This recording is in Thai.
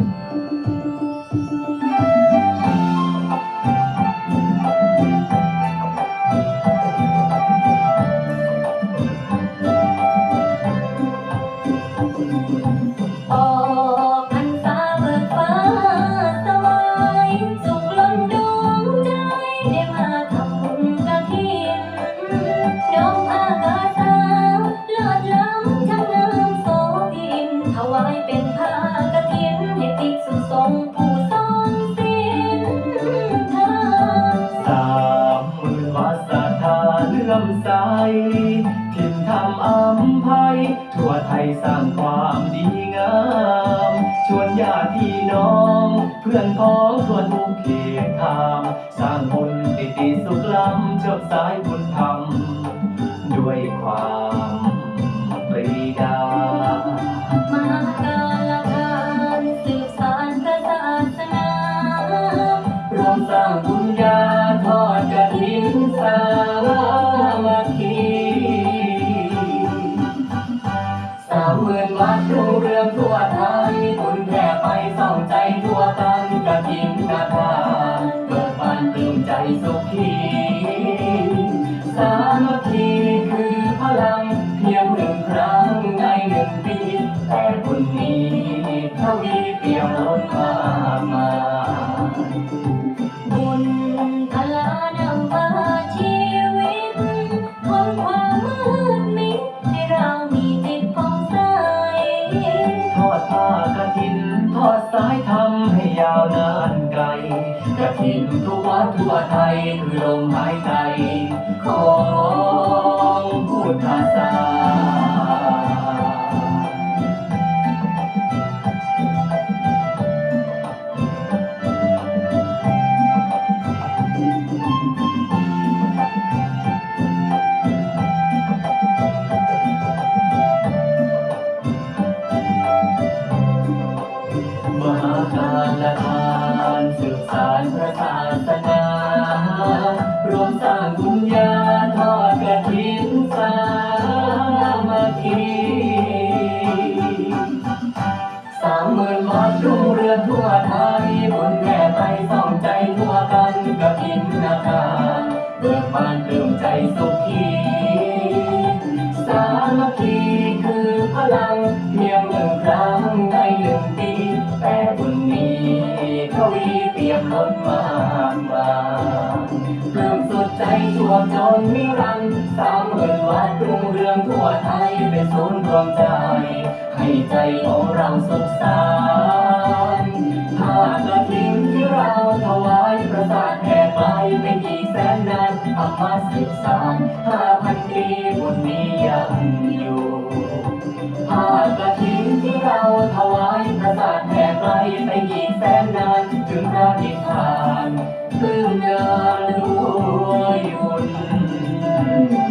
อ กษุสงฆ์ผู้ทรงศีลธรรมสามหมื่นวัดศรัทธาเลื่อมใสถิ่นธรรมอัมภัยทั่วไทยสร้างความดีงาม ชวนญาติพี่น้อง เพื่อนพ้องทั่วทุกเขตทางสร้างบุญติติสุขล้ำเชิดสายบุญธรรมด้วยความ ใจทั่วกันกฐินนาทาเกิดบานตื่นใจสุขีสามัคคีคือพลังเพียงหนึ่งครั้งในหนึ่งปีแต่บุญนี้ทวีเปี่ยมล้นมา ถิ่นทุกวัดทั่วไทยคือลมหายใจของพุทธศาส สนารวมสร้างบุญญาทอดกฐินสามัคคีสามหมื่นวัดรุ่งเรืองทั่วไทยบุญแผ่ไปส่องใจทั่วกันกฐินนาคาเบิกบานเติมใจสุขี สามัคคีคือพลัง เปี่ยมล้นมากมายเริ่มสุดใจชั่วจนนิรันดร์สามหมื่นวัดรุ่งเรืองทั่วไทยเป็นศูนย์รวมใจ ให้ใจของเราสุขสันต์ถ้ากระถิ่นที่เราถวายประสาทแผ่ไปเป็นอีกแสนนานธรรมสิบสามห้าพันปีบุญนี้ยังอยู่ผ้ากระถิ่นที่เราถวายประสาทแผ่ไปไปอีกแสนนาน จึงพระนิพพานเรื่องยานรู้ยนต์